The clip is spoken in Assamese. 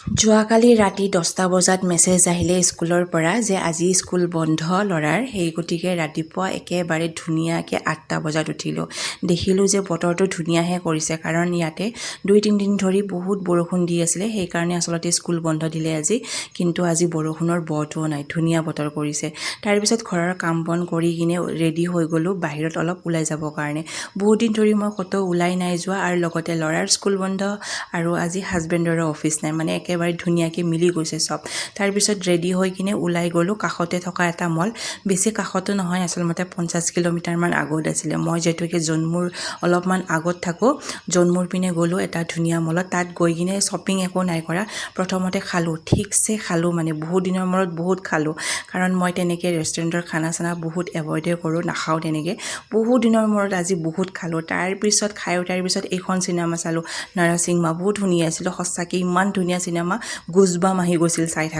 যোৱাকালি ৰাতি দহটা বজাত মেছেজ আহিলে স্কুলৰ পৰা যে আজি স্কুল বন্ধ ল'ৰাৰ সেই গতিকে ৰাতিপুৱা একেবাৰে ধুনীয়াকৈ আঠটা বজাত উঠিলোঁ। দেখিলোঁ যে বতৰটো ধুনীয়াহে কৰিছে কাৰণ ইয়াতে দুই তিনিদিন ধৰি বহুত বৰষুণ দি আছিলে সেইকাৰণে আচলতে স্কুল বন্ধ দিলে আজি কিন্তু আজি বৰষুণৰ বটোও নাই ধুনীয়া বতৰ কৰিছে। তাৰপিছত ঘৰৰ কাম বন কৰি কিনে ৰেডি হৈ গ'লোঁ বাহিৰত অলপ ওলাই যাবৰ কাৰণে। বহুত দিন ধৰি মই ক'তো ওলাই নাই যোৱা আৰু লগতে ল'ৰাৰ স্কুল বন্ধ আৰু আজি হাজবেণ্ডৰো অফিচ নাই মানে একেবাৰে ধুনীয়াকৈ মিলি গৈছে চব। তাৰপিছত ৰেডি হৈ কিনে ওলাই গ'লোঁ কাষতে থকা এটা মল বেছি কাষতো নহয় আচলতে পঞ্চাছ কিলোমিটাৰমান আগত আছিলে। মই যিহেতুকে জন্মুৰ অলপমান আগত থাকোঁ জন্মুৰ পিনে গ'লোঁ এটা ধুনীয়া মলত তাত গৈ কিনে শ্বপিং একো নাই কৰা। প্ৰথমতে খালোঁ ঠিকছে খালোঁ মানে বহুত দিনৰ মূৰত বহুত খালোঁ। কাৰণ মই তেনেকৈ ৰেষ্টুৰেণ্টৰ খানা চানা বহুত এভইডে কৰোঁ নাখাওঁ তেনেকৈ। বহুত দিনৰ মূৰত আজি বহুত খালোঁ। তাৰপিছত খাই উঠাৰ পিছত এইখন চিনেমা চালোঁ। নৰসিংমা বহুত ধুনীয়া আছিলে। সঁচাকৈ ইমান ধুনীয়া চিনেমা গুজবাম আহি গৈছিল চাই থাকোঁ